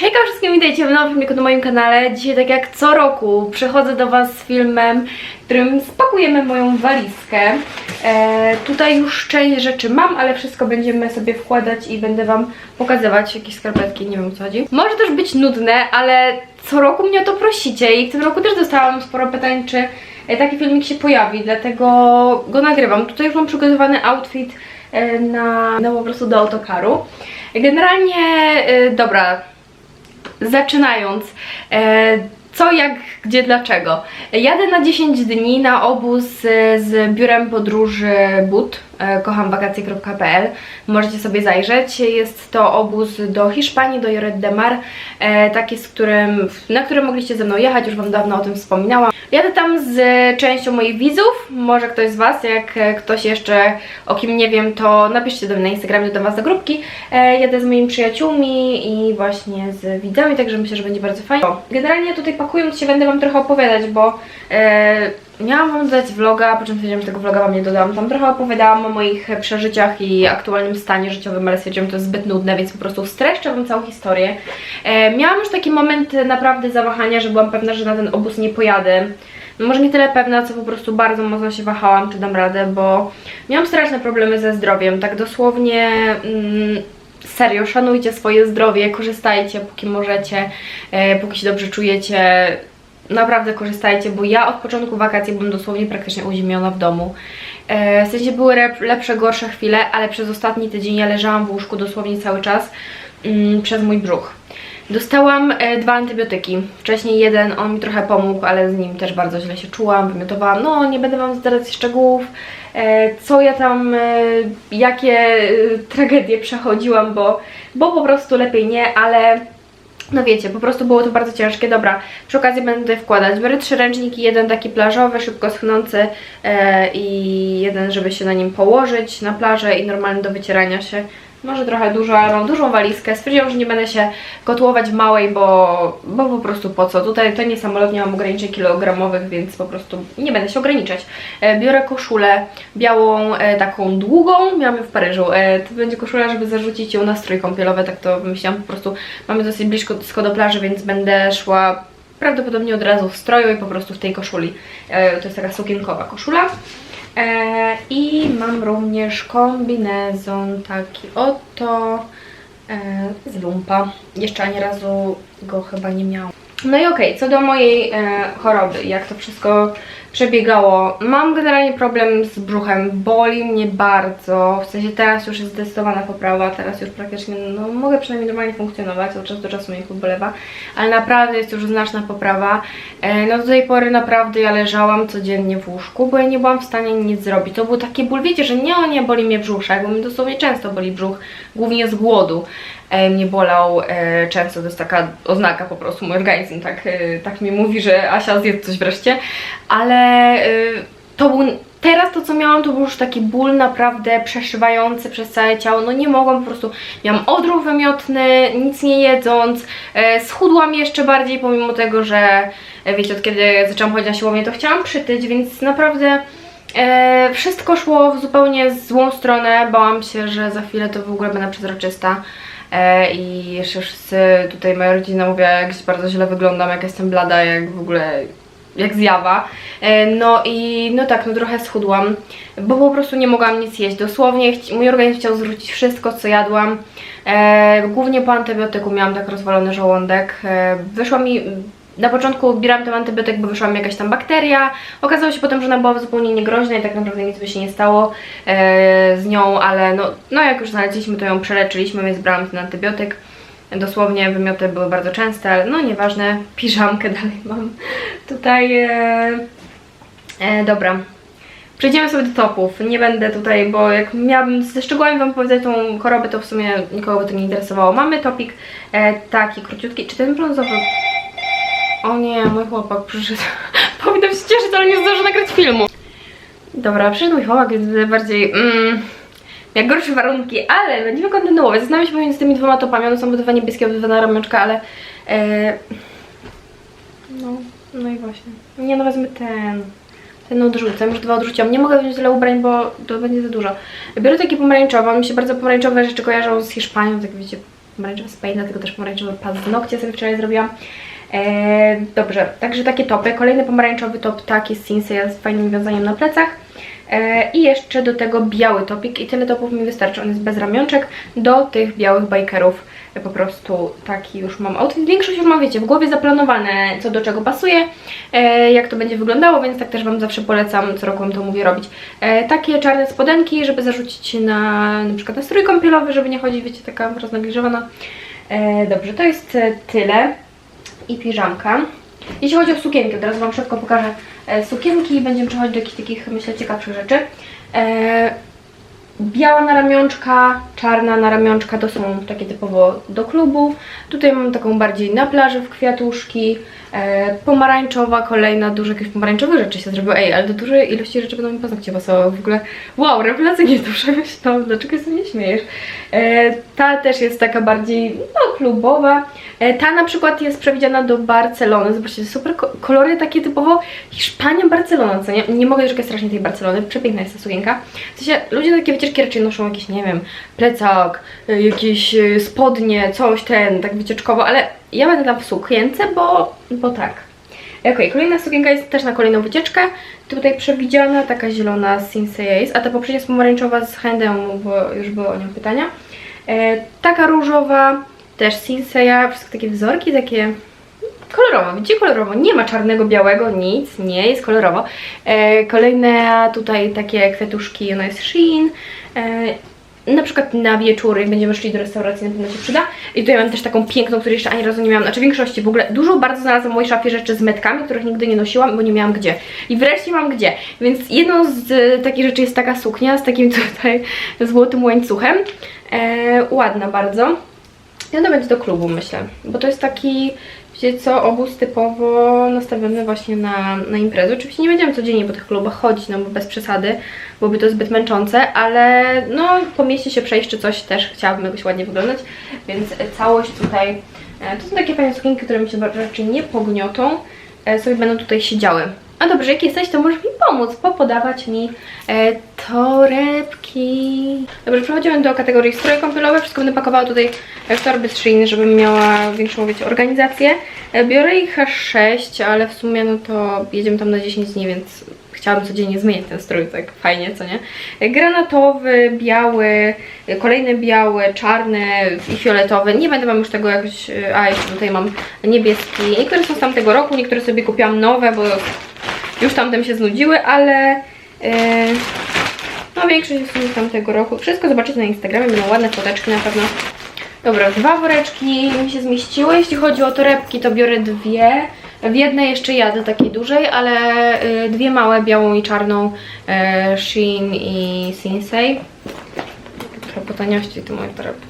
Hejka wszystkim, witajcie w nowym filmiku na moim kanale. Dzisiaj tak jak co roku przychodzę do Was z filmem, w którym spakujemy moją walizkę. E, tutaj już część rzeczy mam, ale wszystko będziemy sobie wkładać i będę Wam pokazywać jakieś skarpetki, nie wiem o co chodzi. Może też być nudne, ale co roku mnie o to prosicie i w tym roku też dostałam sporo pytań, czy e, taki filmik się pojawi, dlatego go nagrywam. Tutaj już mam przygotowany outfit e, na, na po prostu do autokaru. Generalnie, e, dobra, zaczynając, e, co, jak, gdzie, dlaczego. Jadę na 10 dni na obóz e, z biurem podróży BUT, e, kochambakacje.pl. Możecie sobie zajrzeć. Jest to obóz do Hiszpanii, do Lloret de Mar, e, taki, z którym, na którym mogliście ze mną jechać, już Wam dawno o tym wspominałam. Jadę tam z częścią moich widzów, może ktoś z Was, jak e, ktoś jeszcze o kim nie wiem, to napiszcie do mnie na Instagramie, do Was do grupki. Jadę z moimi przyjaciółmi i właśnie z widzami, także myślę, że będzie bardzo fajnie. Generalnie tutaj pakując się będę Wam trochę opowiadać, bo miałam Wam dodać vloga, po czym stwierdziłam, że tego vloga Wam nie dodam. Tam trochę opowiadałam o moich przeżyciach i aktualnym stanie życiowym, ale stwierdziłam, że to jest zbyt nudne, więc po prostu streszczę Wam całą historię. E, miałam już taki moment naprawdę zawahania, że byłam pewna, że na ten obóz nie pojadę. No może nie tyle pewna, co po prostu bardzo mocno się wahałam, czy dam radę, bo miałam straszne problemy ze zdrowiem, tak dosłownie... Mm, Serio, szanujcie swoje zdrowie, korzystajcie póki możecie, e, póki się dobrze czujecie. Naprawdę korzystajcie, bo ja od początku wakacji byłam dosłownie praktycznie uziemiona w domu. E, w sensie były lepsze, gorsze chwile, ale przez ostatni tydzień ja leżałam w łóżku dosłownie cały czas mm, przez mój brzuch. Dostałam e, dwa antybiotyki. Wcześniej jeden, on mi trochę pomógł, ale z nim też bardzo źle się czułam, wymiotowałam. No, nie będę Wam zdradzać szczegółów, e, co ja tam, e, jakie e, tragedie przechodziłam, bo, bo po prostu lepiej nie, ale no wiecie, po prostu było to bardzo ciężkie. Dobra, przy okazji będę tutaj wkładać. Biorę trzy ręczniki, jeden taki plażowy, szybko schnący e, i jeden, żeby się na nim położyć na plażę i normalny do wycierania się. Może trochę dużo, ale mam dużą walizkę. Stwierdziłam, że nie będę się kotłować w małej, bo, bo po prostu po co. Tutaj to nie samolot, nie mam ograniczeń kilogramowych, więc po prostu nie będę się ograniczać. E, biorę koszulę białą, e, taką długą, miałam ją w Paryżu. E, to będzie koszula, żeby zarzucić ją na strój kąpielowy, tak to wymyśliłam. Po prostu mamy dosyć blisko do plaży, więc będę szła prawdopodobnie od razu w stroju i po prostu w tej koszuli. To jest taka sukienkowa koszula. E, I mam również kombinezon taki oto e, z lumpa. Jeszcze ani razu go chyba nie miałam. No i okej, co do mojej e, choroby, jak to wszystko przebiegało. Mam generalnie problem z brzuchem, boli mnie bardzo, w sensie teraz już jest zdecydowana poprawa, teraz już praktycznie, no mogę przynajmniej normalnie funkcjonować, od czasu do czasu mnie polewa, ale naprawdę jest już znaczna poprawa. E, no do tej pory naprawdę ja leżałam codziennie w łóżku, bo ja nie byłam w stanie nic zrobić. To był taki ból, wiecie, że nie o nie boli mnie brzuszek, bo mnie dosłownie często boli brzuch, głównie z głodu. E, mnie bolał e, często, to jest taka oznaka po prostu, mój organizm tak, e, tak mi mówi, że Asia zjedz coś wreszcie, ale to był, teraz to co miałam to był już taki ból naprawdę przeszywający przez całe ciało, no nie mogłam po prostu, miałam odruch wymiotny, nic nie jedząc, e, schudłam jeszcze bardziej pomimo tego, że e, wiecie, od kiedy zaczęłam chodzić na siłownię to chciałam przytyć, więc naprawdę E, wszystko szło w zupełnie złą stronę. Bałam się, że za chwilę to w ogóle będę przezroczysta. I jeszcze wszyscy tutaj, moja rodzina mówi, jak bardzo źle wyglądam, jak jestem blada, jak w ogóle jak zjawa. E, no i no tak, no trochę schudłam, bo po prostu nie mogłam nic jeść. Dosłownie mój organizm chciał zrzucić wszystko, co jadłam. E, głównie po antybiotyku miałam tak rozwalony żołądek. E, wyszła mi na początku odbierałam ten antybiotyk, bo wyszła mi jakaś tam bakteria. Okazało się potem, że ona była zupełnie niegroźna i tak naprawdę nic by się nie stało e, z nią, ale no, no jak już znaleźliśmy, to ją przeleczyliśmy, więc brałam ten antybiotyk. Dosłownie wymioty były bardzo częste, ale no nieważne, piżamkę dalej mam tutaj. E, e, dobra. Przejdziemy sobie do topów. Nie będę tutaj, bo jak miałabym ze szczegółami Wam powiedzieć tą chorobę, to w sumie nikogo by to nie interesowało. Mamy topik e, taki króciutki. Czy ten brązowy o nie, mój chłopak przyszedł. Powinnam się cieszyć, ale nie zdążę nagrać filmu. Dobra, przyszedł mój chłopak, więc bardziej. Mm, jak gorsze warunki, ale będziemy kontynuować. Zastanawiam się pomiędzy tymi dwoma topami. One są obydwa niebieskie, obydwa na ramionczka, ale. E, no, no i właśnie. Nie, no wezmę ten. Ten odrzucę, już dwa odrzuciłam. Nie mogę wziąć tyle ubrań, bo to będzie za dużo. Biorę takie pomarańczowe. Mi się bardzo pomarańczowe rzeczy kojarzą z Hiszpanią, tak wiecie, pomarańczowy z Pain, dlatego też pomarańczowy paznokcie sobie wczoraj zrobiłam. E, dobrze, także takie topy. Kolejny pomarańczowy top, taki z Sinsei z fajnym wiązaniem na plecach. E, I jeszcze do tego biały topik i tyle topów mi wystarczy, on jest bez ramionczek, do tych białych bikerów. E, Po prostu taki już mam outfit. Większość już mam, wiecie, w głowie zaplanowane, co do czego pasuje, e, jak to będzie wyglądało, więc tak też Wam zawsze polecam, co roku Wam to mówię robić. E, takie czarne spodenki, żeby zarzucić na na przykład na strój kąpielowy, żeby nie chodzić, wiecie, taka roznegliżowana. Dobrze, to jest tyle. I piżamka. Jeśli chodzi o sukienki, teraz Wam szybko pokażę e, sukienki i będziemy przechodzić do jakichś takich, myślę, ciekawszych rzeczy. Biała na ramionczka, czarna na ramionczka to są takie typowo do klubu. Tutaj mam taką bardziej na plaży w kwiatuszki. E, pomarańczowa, kolejna, dużo jakichś pomarańczowych rzeczy się zrobiło. Ej, ale do dużej ilości rzeczy będą mi paznokcie pasowały. W ogóle, wow, rewelacyjnie to przemyślałam. Dlaczego się nie śmiejesz? E, ta też jest taka bardziej, no, klubowa. E, ta na przykład jest przewidziana do Barcelony. Zobaczcie, super ko- kolory takie typowo Hiszpania, Barcelona, co nie? Nie mogę doczekać strasznie tej Barcelony. Przepiękna jest ta sukienka. W sensie, ludzie takie wycieczki raczej noszą jakieś, nie wiem, plecak, e, jakieś e, spodnie, coś ten, tak wycieczkowo, ale ja będę tam w sukience, bo, bo tak. Okej, kolejna sukienka jest też na kolejną wycieczkę. Tutaj przewidziana, taka zielona z Sinsei Ace, a ta poprzednia jest pomarańczowa z Handem, bo już było o nią pytania. E, taka różowa, też Sinseya, wszystkie takie wzorki, takie kolorowo, widzicie kolorowo, nie ma czarnego, białego, nic, nie, jest kolorowo. E, kolejne tutaj takie kwiatuszki, ona jest Shein. E, na przykład na wieczór, jak będziemy szli do restauracji, na pewno się przyda. I tutaj mam też taką piękną, której jeszcze ani razu nie miałam, znaczy w większości w ogóle, dużo bardzo znalazłam w mojej szafie rzeczy z metkami, których nigdy nie nosiłam, bo nie miałam gdzie. I wreszcie mam gdzie. Więc jedną z e, takich rzeczy jest taka suknia z takim tutaj złotym łańcuchem. E, ładna bardzo. I ona będzie do klubu, myślę, bo to jest taki, wiecie co, obóz typowo nastawiony właśnie na, na imprezę. Oczywiście nie będziemy codziennie po tych klubach chodzić, no bo bez przesady, byłoby to zbyt męczące, ale no po mieście się przejść czy coś też chciałabym jakoś ładnie wyglądać, więc całość tutaj, e, to są takie fajne sukienki, które mi się raczej nie pogniotą, e, sobie będą tutaj siedziały. A dobrze, jak jesteś, to możesz mi pomóc, popodawać mi e, torebki. Dobrze, przechodzimy do kategorii stroje kąpielowe. Wszystko będę pakowała tutaj w torby z Shein, żebym miała większą, wiecie, organizację. E, biorę ich aż 6, ale w sumie no to jedziemy tam na 10 dni, więc chciałabym codziennie zmieniać ten strój, tak fajnie, co nie? Granatowy, biały, kolejny biały, czarny i fioletowy. Nie będę wam już tego jakoś... e, A, jeszcze tutaj mam niebieski. Niektóre są z tamtego roku, niektóre sobie kupiłam nowe, bo już tamtem się znudziły, ale yy, no większość jest z tamtego roku. Wszystko zobaczycie na Instagramie, będą ładne foteczki na pewno. Dobra, dwa woreczki mi się zmieściły. Jeśli chodzi o torebki, to biorę dwie. W jednej jeszcze jadę takiej dużej, ale y, dwie małe, białą i czarną y, Shein i Sinsei. Trochę po taniości te moje torebki.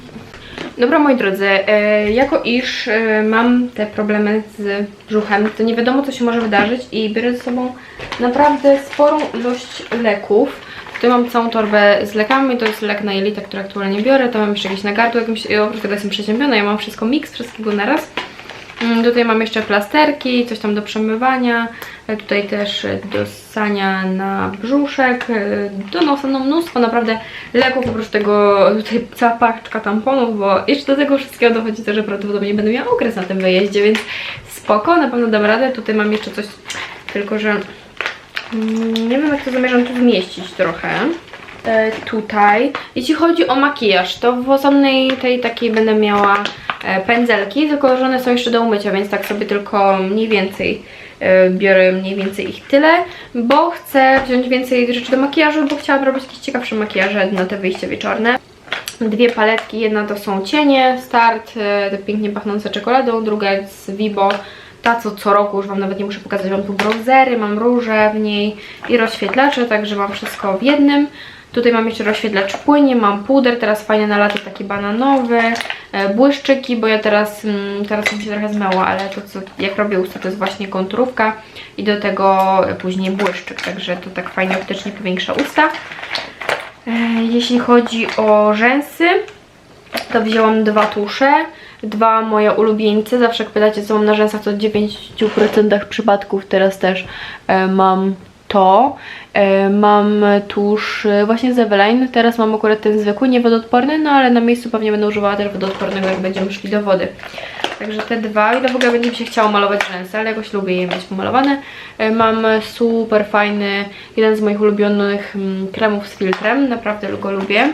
Dobra moi drodzy, e, jako iż mam te problemy z brzuchem, to nie wiadomo co się może wydarzyć i biorę ze sobą naprawdę sporą ilość leków. Tutaj mam całą torbę z lekami, to jest lek na jelita, który aktualnie biorę, to mam jeszcze jakieś na gardło, jakimś, oprócz tego jestem przeziębiona, ja mam wszystko miks, wszystkiego naraz. Mm, Tutaj mam jeszcze plasterki, coś tam do przemywania, e, tutaj też do ssania na brzuszek, e, do nosa, no mnóstwo naprawdę leków, oprócz tego tutaj cała paczka tamponów, bo jeszcze do tego wszystkiego dochodzi to, że prawdopodobnie będę miała okres na tym wyjeździe, więc spoko, na pewno dam radę. Tutaj mam jeszcze coś, tylko że mm, nie wiem jak to zamierzam tu zmieścić trochę. E, tutaj. Jeśli chodzi o makijaż, to w osobnej tej takiej będę miała pędzelki, tylko że one są jeszcze do umycia, więc tak sobie tylko mniej więcej e, biorę mniej więcej ich tyle, bo chcę wziąć więcej rzeczy do makijażu, bo chciałam robić jakieś ciekawsze makijaże na te wyjście wieczorne. Dwie paletki, jedna to są cienie, start, e, te pięknie pachnące czekoladą, druga jest z Vibo, ta co co roku, już Wam nawet nie muszę pokazać, mam tu bronzery, mam róże w niej i rozświetlacze, także mam wszystko w jednym. Tutaj mam jeszcze rozświetlacz płynie, mam puder, teraz fajnie na lato taki bananowy, e, błyszczyki, bo ja teraz, mm, teraz mi się trochę zmyła, ale to co jak robię usta to jest właśnie konturówka i do tego później błyszczyk, także to tak fajnie optycznie powiększa usta. E, Jeśli chodzi o rzęsy, to wzięłam dwa tusze, dwa moje ulubieńce. Zawsze jak pytacie co mam na rzęsach, to w 9% przypadków teraz też e, mam to. E, Mam tusz e, właśnie z Eveline. Teraz mam akurat ten zwykły, niewodoodporny, no ale na miejscu pewnie będę używała też wodoodpornego, jak będziemy szli do wody. Także te dwa. I do w ogóle będzie mi się chciało malować rzęsy, ale jakoś lubię je mieć pomalowane. E, Mam super fajny, jeden z moich ulubionych mm, kremów z filtrem. Naprawdę go lubię.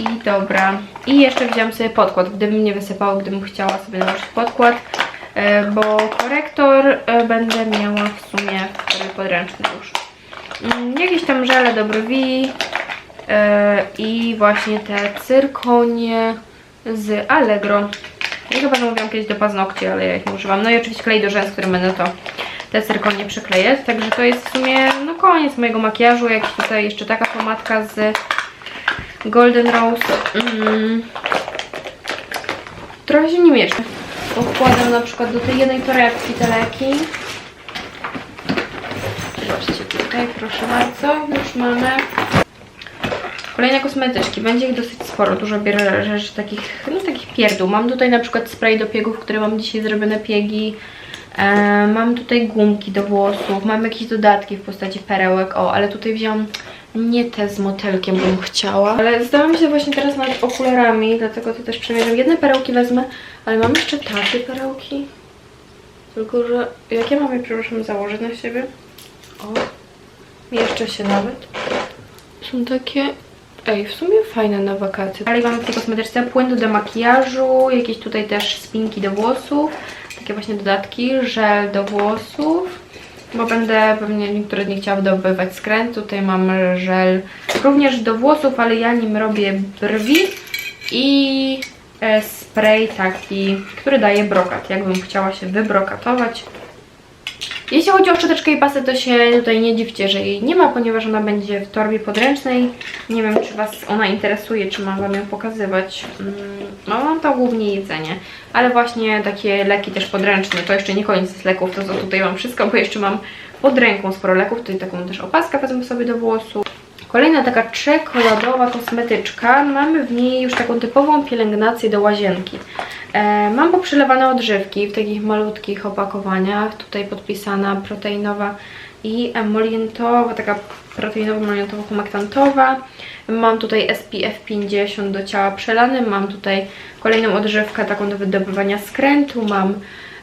I dobra. I jeszcze wziąłem sobie podkład, gdybym nie wysypało, gdybym chciała sobie nałożyć podkład, bo korektor e, będę miała w sumie w formie podręcznej już. Mm, Jakieś tam żele do brwi e, i właśnie te cyrkonie z Allegro. Ja chyba zamówiłam kiedyś do paznokci, ale ja ich nie używam. No i oczywiście klej do rzęs, który będę to te cyrkonie przyklejać. Także to jest w sumie no koniec mojego makijażu. Jakiś tutaj jeszcze taka pomadka z Golden Rose. Mm. Trochę się nie mieszczę. Układam na przykład do tej jednej torebki te leki. Zobaczcie tutaj, proszę bardzo, już mamy. Kolejne kosmetyczki, będzie ich dosyć sporo, dużo bierę rzeczy takich, no takich pierdół. Mam tutaj na przykład spray do piegów, które mam dzisiaj zrobione piegi. E, mam tutaj gumki do włosów, mam jakieś dodatki w postaci perełek, o, ale tutaj wziąłam nie te z motylkiem bym chciała. Ale zdałam się właśnie teraz nad okularami, dlatego to też przemierzam. Jedne perełki wezmę, ale mam jeszcze takie perełki. Tylko, że jak ja mam je, przepraszam, założyć na siebie? O, jeszcze się nawet. Są takie... Ej, w sumie fajne na wakacje. Dalej mamy w tej kosmetyczce płyn do demakijażu, jakieś tutaj też spinki do włosów, takie właśnie dodatki, żel do włosów, bo będę pewnie niektóre dni chciała dobywać skręt. Tutaj mam żel również do włosów, ale ja nim robię brwi i e, spray taki, który daje brokat, jakbym chciała się wybrokatować. Jeśli chodzi o szczoteczkę i pasę, to się tutaj nie dziwcie, że jej nie ma, ponieważ ona będzie w torbie podręcznej. Nie wiem, czy Was ona interesuje, czy mam Wam ją pokazywać. Mm, No, mam to głównie jedzenie, ale właśnie takie leki też podręczne. To jeszcze nie koniec z leków, to co tutaj mam wszystko, bo jeszcze mam pod ręką sporo leków. Tutaj taką też opaskę wezmę sobie do włosu. Kolejna taka czekoladowa kosmetyczka. Mamy w niej już taką typową pielęgnację do łazienki. E, mam poprzylewane odżywki w takich malutkich opakowaniach. Tutaj podpisana proteinowa i emolientowa, taka proteinowo-emolientowo-humektantowa. Mam tutaj SPF 50 do ciała przelany. Mam tutaj kolejną odżywkę taką do wydobywania skrętu. Mam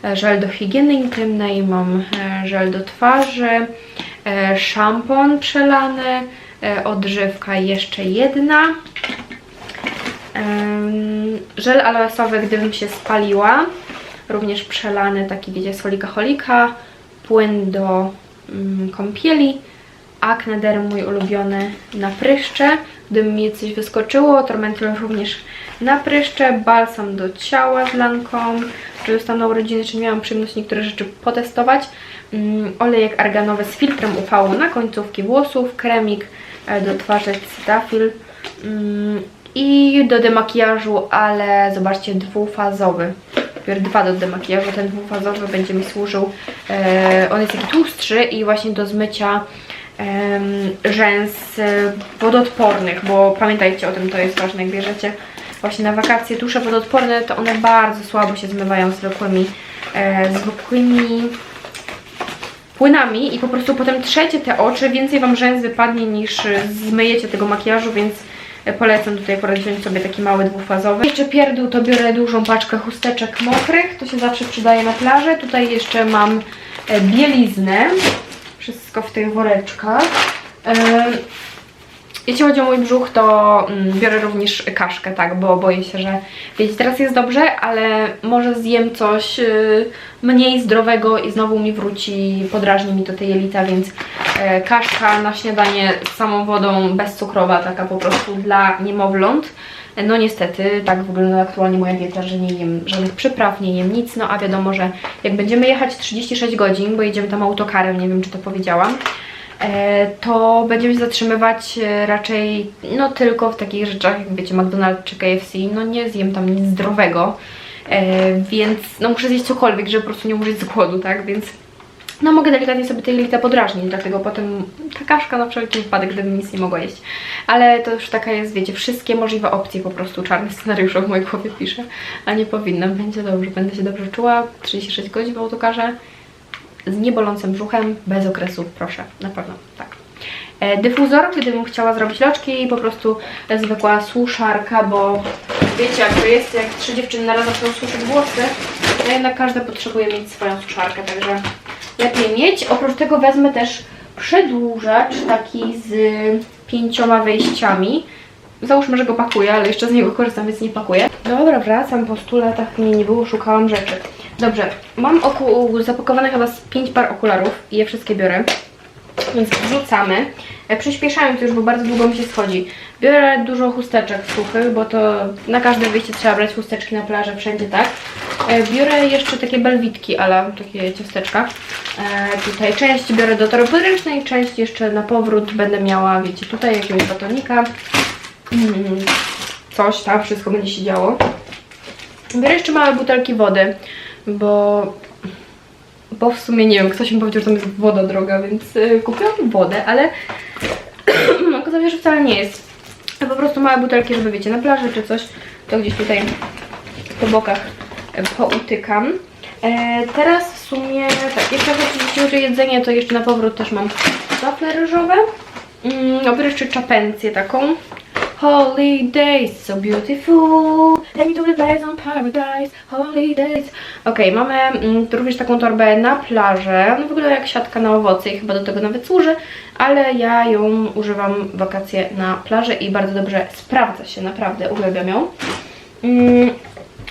e, żel do higieny intymnej, mam e, żel do twarzy, e, szampon przelany, odżywka jeszcze jedna. Żel aloesowy, gdybym się spaliła, również przelany, taki wiecie, z holika. Płyn do mm, kąpieli, Acne Derm mój ulubiony na pryszcze, gdyby mi coś wyskoczyło, Tormentil również na pryszcze, balsam do ciała z lanką, że dostałam na urodziny, czy miałam przyjemność niektóre rzeczy potestować, mm, olejek arganowy z filtrem UV na końcówki włosów, kremik e, do twarzy Cetaphil, mm, i do demakijażu, ale zobaczcie, dwufazowy. Biorę dwa do demakijażu, ten dwufazowy będzie mi służył. E, on jest taki tłustszy i właśnie do zmycia rzęs e, wodoodpornych, bo pamiętajcie o tym, to jest ważne, jak bierzecie właśnie na wakacje tusze wodoodporne, to one bardzo słabo się zmywają zwykłymi, zwykłymi płynami i po prostu potem trzecie te oczy, więcej Wam rzęs wypadnie niż e, zmyjecie tego makijażu, więc e, polecam tutaj wziąć sobie taki mały dwufazowy. Jeszcze pierdół to biorę dużą paczkę chusteczek mokrych, to się zawsze przydaje na plaży. Tutaj jeszcze mam e, bieliznę, wszystko w tych woreczkach. Jeśli chodzi o mój brzuch, to mm, biorę również kaszkę, tak, bo boję się, że wiecie, teraz jest dobrze, ale może zjem coś y, mniej zdrowego i znowu mi wróci, podrażni mi to te jelita, więc e, kaszka na śniadanie z samą wodą, bezcukrowa, taka po prostu dla niemowląt. No niestety, tak wygląda aktualnie moja dieta, że nie jem żadnych przypraw, nie jem nic, no a wiadomo, że jak będziemy jechać 36 godzin, bo jedziemy tam autokarem, nie wiem czy to powiedziałam, to będziemy się zatrzymywać e, raczej no tylko w takich rzeczach jak wiecie McDonald's czy KFC, no nie zjem tam nic zdrowego, e, więc no muszę zjeść cokolwiek, żeby po prostu nie umrzeć z głodu, tak, więc no mogę delikatnie sobie te jelita podrażnić, dlatego potem ta kaszka na wszelki wypadek, gdybym nic nie mogła jeść. Ale to już taka jest, wiecie, wszystkie możliwe opcje po prostu. Czarne scenariusze w mojej głowie piszę, a nie powinnam, będzie dobrze, będę się dobrze czuła, 36 godzin w autokarze z niebolącym brzuchem, bez okresu, proszę, na pewno, tak. E, dyfuzor, gdybym chciała zrobić loczki i po prostu zwykła suszarka, bo wiecie jak to jest, jak trzy dziewczyny naraz zaczną suszyć włosy, to jednak każda potrzebuje mieć swoją suszarkę, także lepiej mieć. Oprócz tego wezmę też przedłużacz taki z pięcioma wejściami. Załóżmy, że go pakuję, ale jeszcze z niego korzystam, więc nie pakuję. Dobra, wracam po 100 latach, mnie nie było, szukałam rzeczy. Dobrze, mam oku zapakowane chyba z 5 par okularów i je wszystkie biorę. Więc wrzucamy. E, Przyspieszając już, bo bardzo długo mi się schodzi. Biorę dużo chusteczek suchych, bo to na każde wyjście trzeba brać chusteczki na plażę, wszędzie tak. E, Biorę jeszcze takie belwitki, ale takie ciasteczka. E, Tutaj część biorę do torby podręcznej, część jeszcze na powrót będę miała, wiecie, tutaj jakiegoś batonika. Mm, Coś tam, wszystko będzie się działo. Biorę jeszcze małe butelki wody, bo bo w sumie nie wiem, ktoś mi powiedział, że tam jest woda droga, więc y, kupiłam wodę, ale okazało się, że wcale nie jest. Po prostu małe butelki, żeby wiecie, na plaży czy coś, to gdzieś tutaj po bokach e, poutykam. E, teraz w sumie, tak, jeszcze chodzi o jedzenie, to jeszcze na powrót też mam wafle ryżowe. Mm, no, biorę jeszcze czapencję taką. Holidays, so beautiful. Me do the best on paradise. Holidays. Okej, mamy mm, również taką torbę na plażę. Ona wygląda jak siatka na owoce i chyba do tego nawet służy, ale ja ją używam wakacje na plaży i bardzo dobrze sprawdza się, naprawdę uwielbiam ją. Mm,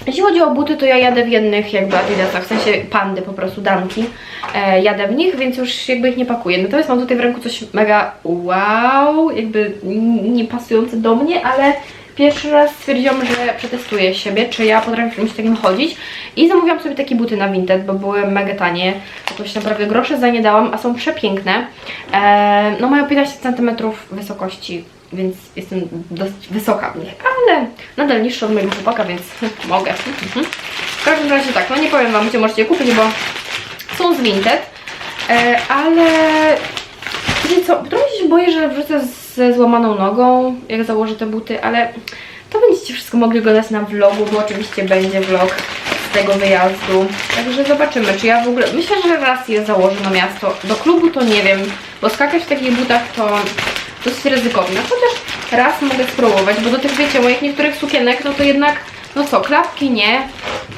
jeśli chodzi o buty, to ja jadę w jednych jakby adidasach, w sensie pandy po prostu, damki. E, jadę w nich, więc już jakby ich nie pakuję. Natomiast mam tutaj w ręku coś mega wow, jakby nie pasujące do mnie, ale pierwszy raz stwierdziłam, że przetestuję siebie, czy ja potrafię w czymś takim chodzić. I zamówiłam sobie takie buty na Vinted, bo były mega tanie. Jakoś naprawdę grosze za nie dałam, a są przepiękne. E, no mają 15 cm wysokości, więc jestem dość wysoka w nich, ale nadal niższa od mojego chłopaka, więc mogę. Mhm. W każdym razie tak, no nie powiem Wam, gdzie możecie kupić, bo są z Vinted, e, ale wiecie co, trochę się boję, że wrócę ze złamaną nogą, jak założę te buty, ale to będziecie wszystko mogli oglądać na vlogu, bo oczywiście będzie vlog z tego wyjazdu. Także zobaczymy, czy ja w ogóle... Myślę, że raz je założę na miasto. Do klubu to nie wiem, bo skakać w takich butach to dosyć ryzykowne. Chociaż raz mogę spróbować, bo do tych, wiecie, moich niektórych sukienek, no to jednak, no co, klapki nie,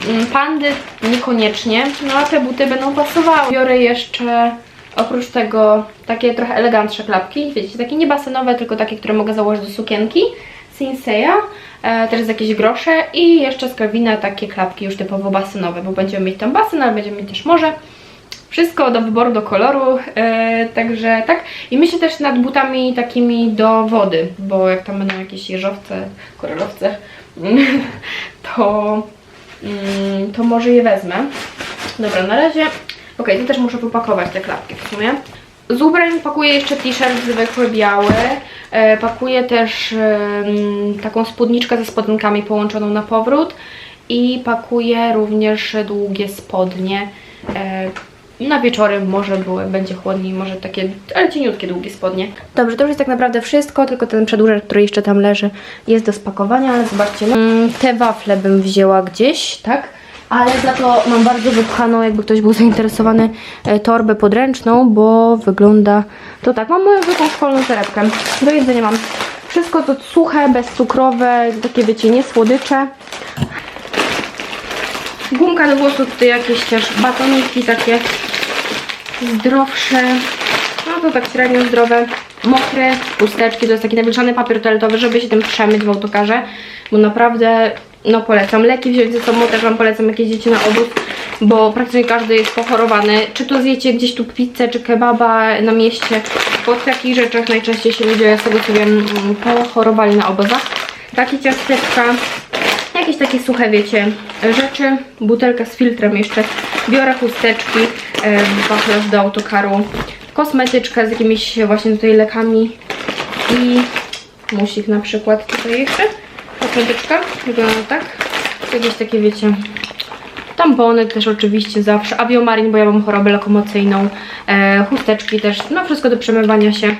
mm, pandy niekoniecznie, no a te buty będą pasowały. Biorę jeszcze oprócz tego takie trochę elegantsze klapki, wiecie, takie nie basenowe, tylko takie, które mogę założyć do sukienki. Sinseya, e, też z jakieś grosze i jeszcze z Calvina takie klapki już typowo basenowe, bo będziemy mieć tam basen, ale będziemy mieć też morze. Wszystko do wyboru, do koloru, e, także tak. I myślę też nad butami takimi do wody, bo jak tam będą jakieś jeżowce, koralowce, to, mm, to może je wezmę. Dobra, na razie, okej, to też muszę popakować te klapki w sumie. Z ubrań pakuję jeszcze t-shirt zwykły, biały. E, pakuję też em, taką spódniczkę ze spodenkami połączoną na powrót. I pakuję również długie spodnie. E, na wieczory może były, będzie chłodniej, może takie, ale cieniutkie, długie spodnie. Dobrze, to już jest tak naprawdę wszystko, tylko ten przedłużacz, który jeszcze tam leży, jest do spakowania, ale zobaczcie, no, mm, te wafle bym wzięła gdzieś, tak? Ale za to mam bardzo wypchaną, jakby ktoś był zainteresowany, e, torbę podręczną, bo wygląda to tak. Mam moją zwykłą szkolną torebkę. Do jedzenia mam wszystko to suche, bezcukrowe, takie wiecie, nie słodycze. Gumka do włosów, tutaj jakieś też batoniki takie zdrowsze, no to tak średnio zdrowe, mokre, chusteczki, to jest taki nawilżany papier toaletowy, żeby się tym przemyć w autokarze, bo naprawdę, no polecam. Leki wziąć ze sobą, też Wam polecam, jak jedziecie na obóz, bo praktycznie każdy jest pochorowany. Czy to zjecie gdzieś tu pizzę, czy kebaba na mieście, po takich rzeczach najczęściej się ludzie, z tego co wiem, mm, pochorowali na obozach. Takie ciasteczka, jakieś takie suche, wiecie, rzeczy. Butelka z filtrem jeszcze. Biorę chusteczki, e, wachlarz do autokaru. Kosmetyczkę z jakimiś właśnie tutaj lekami. I musik na przykład tutaj jeszcze. Kosmetyczka, wygląda tak. Jakieś takie, wiecie, tampony też oczywiście zawsze. Aviomarin, bo ja mam chorobę lokomocyjną. E, chusteczki też, no wszystko do przemywania się.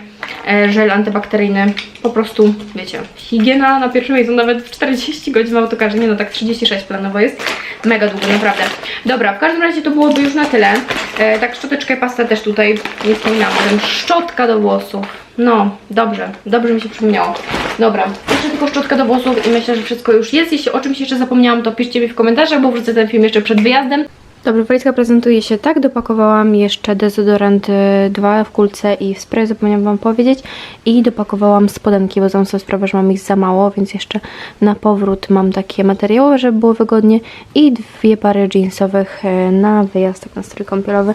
E, żel antybakteryjny. Po prostu, wiecie, higiena na pierwszym miejscu, nawet w 40 godzin w autokarze, nie no tak 36 planowo jest. Mega długo, naprawdę. Dobra, w każdym razie to byłoby już na tyle. E, tak, szczoteczkę, pastę też tutaj nie wspominałam. Szczotka do włosów. No, dobrze, dobrze mi się przypomniało. Dobra, jeszcze tylko szczotka do włosów i myślę, że wszystko już jest. Jeśli o czymś jeszcze zapomniałam, to piszcie mi w komentarzach, bo wrzucę ten film jeszcze przed wyjazdem. Dobrze, walizka prezentuje się tak. Dopakowałam jeszcze dezodorant y, dwa w kulce i w spray, zapomniałam Wam powiedzieć. I dopakowałam spodenki, bo zdałam sobie sprawę, że mam ich za mało, więc jeszcze na powrót mam takie materiałowe, żeby było wygodnie. I dwie pary jeansowych y, na wyjazd, tak na strój kąpielowy.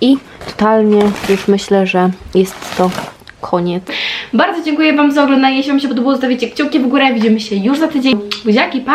I totalnie już myślę, że jest to koniec. Bardzo dziękuję Wam za oglądanie. Jeśli Wam się podobało, zostawicie kciuki w górę. Widzimy się już za tydzień. Buziaki, pa!